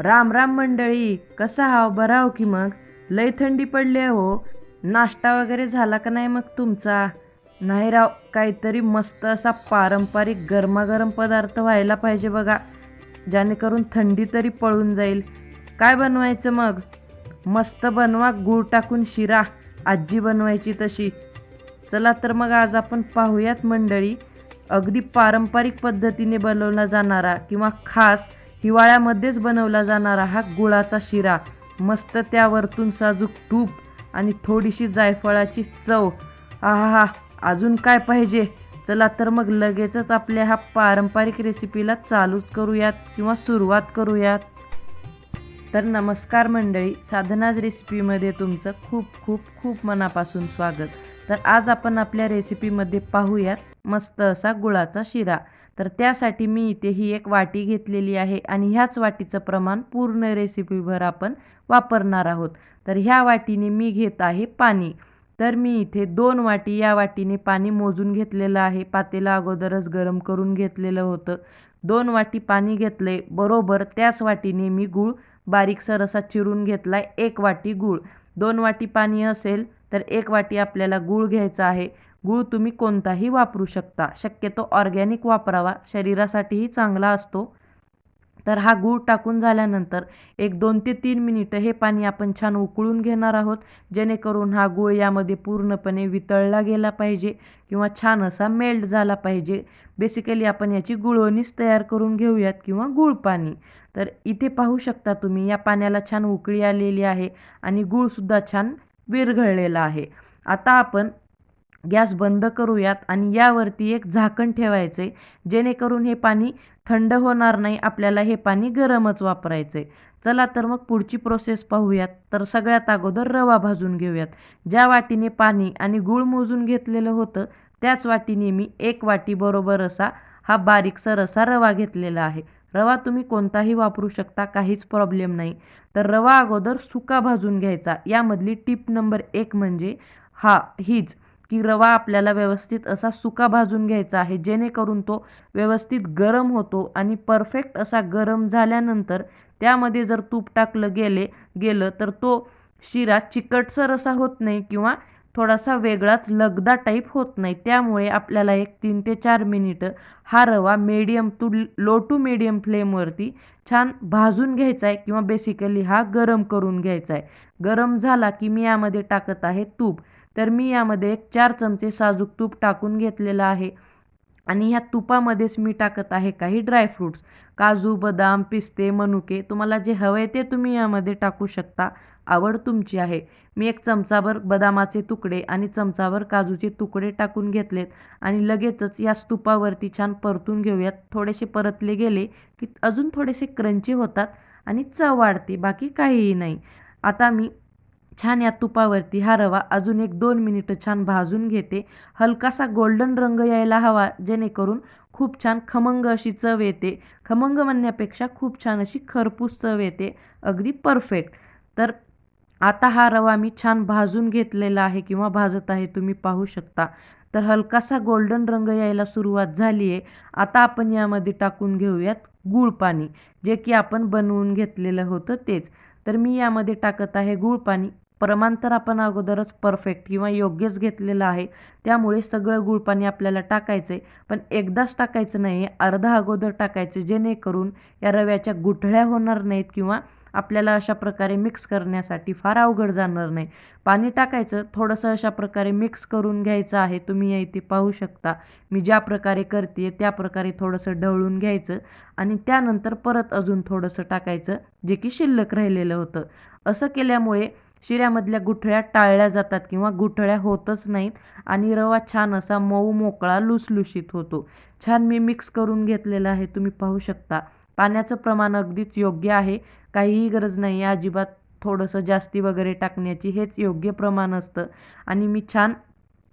राम राम मंडळी कसा हाव बरा हो की मग? लय थंडी पडली आहे हो. नाश्ता वगैरे झाला का नाही मग तुमचा? नाही राव काहीतरी मस्त असा पारंपरिक गरमागरम पदार्थ व्हायला पाहिजे बघा. जेणेकरून थंडी तरी पळून जाईल. काय बनवायचं मग? मस्त बनवा गूळ टाकून शिरा. आजी बनवायची तशी. चला तर मग आज आपण पाहूयात मंडळी. अगदी पारंपरिक पद्धतीने बनवला जाणारा किंवा खास हिवाळ्यामध्येच बनवला जाणारा हा गुळाचा शिरा मस्त त्यावरतून साजूक तूप आणि थोडीशी जायफळाची चव. आहा अजून काय पाहिजे? चला तर मग लगेचच आपल्या ह्या पारंपरिक रेसिपीला चालूच करूयात किंवा सुरुवात करूयात. तर नमस्कार मंडळी साधनाज रेसिपीमध्ये तुमचं खूप खूप खूप मनापासून स्वागत. तर आज आपण आपल्या रेसिपीमध्ये पाहूयात मस्त असा गुळाचा शिरा. तर त्यासाठी मी इथे ही एक वाटी घेतलेली आहे आणि ह्याच वाटीचं प्रमाण पूर्ण रेसिपीभर आपण वापरणार आहोत. तर ह्या वाटीने मी घेत आहे पाणी. तर मी इथे दोन वाटी या वाटीने पाणी मोजून घेतलेलं आहे. पातेला अगोदरच गरम करून घेतलेलं होतं. दोन वाटी पाणी घेतले. बरोबर त्याच वाटीने मी गूळ बारीकसा रसा चिरून घेतलाय. एक वाटी गूळ. दोन वाटी पाणी असेल तर एक वाटी आपल्याला गूळ घ्यायचा आहे. गूळ तुम्ही कोणताही वापरू शकता. शक्यतो ऑर्गॅनिक वापरावा. शरीरासाठीही चांगला असतो. तर हा गूळ टाकून झाल्यानंतर एक दोन ते तीन मिनिटं हे पाणी आपण छान उकळून घेणार आहोत. जेणेकरून हा गूळ यामध्ये पूर्णपणे वितळला गेला पाहिजे किंवा छान असा मेल्ट झाला पाहिजे. बेसिकली आपण याची गुळवणीच तयार करून घेऊयात किंवा गूळ पाणी. तर इथे पाहू शकता तुम्ही या पाण्याला छान उकळी आलेली आहे आणि गूळसुद्धा छान विरघळलेला आहे. आता आपण गॅस बंद करूयात आणि यावरती एक झाकण ठेवायचे जेणेकरून हे पाणी थंड होणार नाही आपल्याला हे पाणी गरमच वापरायचे. चला तर मग पुढची प्रोसेस पाहूयात. तर सगळ्यात अगोदर रवा भाजून घेऊयात. ज्या वाटीने पाणी आणि गूळ मोजून घेतलेलं होतं त्याच वाटीने मी एक वाटी बरोबर असा हा बारीकसर असा रवा घेतलेला आहे. रवा तुम्ही कोणताही वापरू शकता काहीच प्रॉब्लेम नाही. तर रवा अगोदर सुका भाजून घ्यायचा. यामधली टिप नंबर एक म्हणजे हा हीच. की रवा आपल्याला व्यवस्थित असा सुका भाजून घ्यायचा आहे. जेणेकरून तो व्यवस्थित गरम होतो आणि परफेक्ट असा गरम झाल्यानंतर त्यामध्ये जर तूप टाकलं गेले गेलं तर तो शिरा चिकटसर असा होत नाही किंवा थोडासा वेगळाच लगदा टाईप होत नाही. त्यामुळे आपल्याला एक तीन ते चार मिनिटं हा रवा medium to low to medium फ्लेमवरती छान भाजून घ्यायचा आहे किंवा बेसिकली हा गरम करून घ्यायचा आहे. गरम झाला की मी यामध्ये टाकत आहे तूप. तर मी यामध्ये एक चार चमचे साजूक तूप टाकून घेतलेलं आहे. आणि ह्या तुपामध्येच मी टाकत आहे काही ड्रायफ्रूट्स काजू बदाम पिस्ते मनुके. तुम्हाला जे हवे ते तुम्ही यामध्ये टाकू शकता. आवड तुमची आहे. मी एक चमचाभर बदामाचे तुकडे आणि चमचाभर काजूचे तुकडे टाकून घेतलेत. आणि लगेचच या स्तूपावरती छान परतून घेऊयात. थोडेसे परतले गेले की अजून थोडेसे क्रंची होतात आणि चव वाढते. बाकी काहीही नाही. आता मी छान या तुपावरती हा रवा अजून एक दोन मिनिटं छान भाजून घेते. हलकासा गोल्डन रंग यायला हवा जेणेकरून खूप छान खमंग अशी चव येते. खमंग म्हणण्यापेक्षा खूप छान अशी खरपूस चव येते. अगदी परफेक्ट तर आता हा रवा मी छान भाजून घेतलेला आहे किंवा भाजत आहे तुम्ही पाहू शकता. तर हलकासा गोल्डन रंग यायला सुरुवात झाली आहे. आता आपण यामध्ये टाकून घेऊयात गूळ पाणी जे की आपण बनवून घेतलेलं होतं तेच. तर मी यामध्ये टाकत आहे गूळ पाणी. प्रमाण तर आपण अगोदरच परफेक्ट किंवा योग्यच घेतलेलं आहे. त्यामुळे सगळं गूळ पाणी आपल्याला टाकायचं आहे पण एकदाच टाकायचं नाही अर्धा अगोदर टाकायचं जेणेकरून या रव्याच्या गुठळ्या होणार नाहीत किंवा आपल्याला अशा प्रकारे मिक्स करण्यासाठी फार अवघड जाणार नाही. पाणी टाकायचं थोडंसं अशा प्रकारे मिक्स करून घ्यायचं आहे. तुम्ही या इथे पाहू शकता. मी ज्या प्रकारे करते त्या प्रकारे थोडंसं ढवळून घ्यायचं आणि त्यानंतर परत अजून थोडंसं टाकायचं जे की शिल्लक राहिलेलं होतं. असं केल्यामुळे शिऱ्यामधल्या गुठळ्या टाळल्या जातात किंवा गुठळ्या होतच नाहीत आणि रवा छान असा मऊ मोकळा लुसलुशीत होतो. छान मी मिक्स करून घेतलेला आहे तुम्ही पाहू शकता. पाण्याचं प्रमाण अगदीच योग्य आहे. काहीही गरज नाही आहे अजिबात थोडंसं जास्ती वगैरे टाकण्याची हेच योग्य प्रमाण असतं. आणि मी छान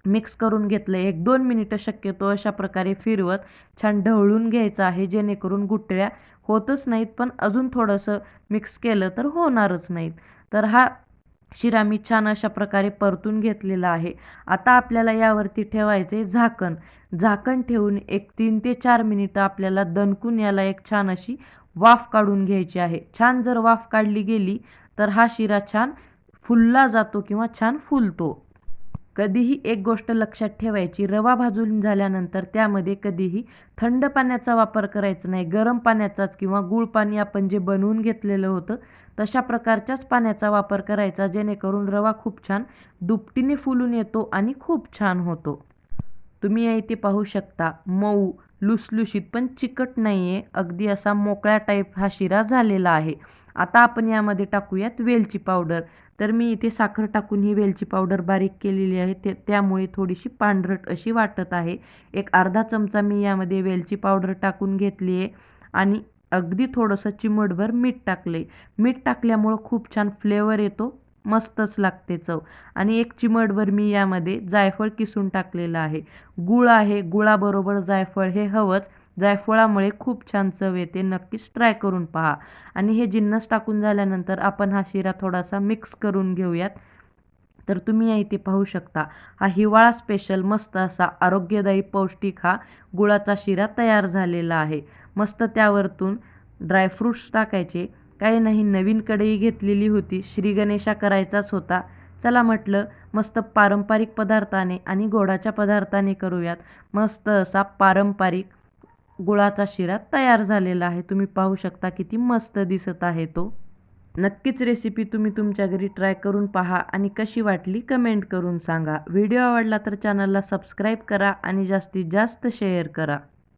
मिक्स करून घेतलं. आहे एक दोन मिनिटं शक्यतो अशा प्रकारे फिरवत छान ढवळून घ्यायचं आहे जेणेकरून गुठळ्या होतच नाहीत पण अजून थोडंसं मिक्स केलं तर होणारच नाहीत. तर हा शिरा मी छान अशा प्रकारे परतून घेतलेला आहे. आता आपल्याला यावरती ठेवायचे झाकण. झाकण ठेवून एक तीन ते चार मिनिटं आपल्याला दणकून याला एक छान अशी वाफ काढून घ्यायची आहे. छान जर वाफ काढली गेली तर हा शिरा छान फुलला जातो किंवा छान फुलतो. कधीही एक गोष्ट लक्षात ठेवायची. रवा भाजून झाल्यानंतर त्यामध्ये कधीही थंड पाण्याचा वापर करायचा नाही. गरम पाण्याचाच किंवा गुळ पाणी आपण जे बनवून घेतलेलं होतं तशा प्रकारच्याच पाण्याचा वापर करायचा जेणेकरून रवा खूप छान दुपटीने फुलून येतो आणि खूप छान होतो. तुम्ही या इथे पाहू शकता मऊ लुसलुशीत पण चिकट नाही आहे अगदी असा मोकळ्या टाईप हा शिरा झालेला आहे. आता आपण यामध्ये टाकूयात वेलची पावडर तर मी इथे साखर टाकून ही वेलची पावडर बारीक केलेली आहे. ते त्यामुळे थोडीशी पांढरट अशी वाटत आहे. एक अर्धा चमचा मी यामध्ये वेलची पावडर टाकून घेतली आहे. आणि अगदी थोडंसं चिमटभर मीठ टाकले मीठ टाकल्यामुळं खूप छान फ्लेवर येतो. मस्तच लागते चव. आणि एक चिमटभर मी यामध्ये जायफळ किसून टाकलेलं आहे. गुळ आहे गुळाबरोबर जायफळ हे हवंच. जायफळामुळे खूप छान चव येते नक्कीच ट्राय करून पहा. आणि हे जिन्नस टाकून झाल्यानंतर आपण हा शिरा थोडासा मिक्स करून घेऊयात. तर तुम्ही या इथे पाहू शकता. हा हिवाळा स्पेशल मस्त असा आरोग्यदायी पौष्टिक हा गुळाचा शिरा तयार झालेला आहे. मस्त त्यावरतून ड्रायफ्रूट्स टाकायचे. काही नाही नवीन कढई घेतलेली होती. श्री गणेशा करायचाच होता. चला म्हटलं मस्त पारंपरिक पदार्थाने आणि गोडाच्या पदार्थाने करूयात. मस्त असा पारंपरिक गुळाचा शिरा तयार झालेला आहे. तुम्ही पाहू शकता किती मस्त दिसत आहे तो. नक्कीच रेसिपी तुम्ही तुमच्या घरी ट्राय करून पहा आणि कशी वाटली कमेंट करून सांगा. व्हिडिओ आवडला तर चॅनलला सबस्क्राईब करा आणि जास्तीत जास्त शेअर करा.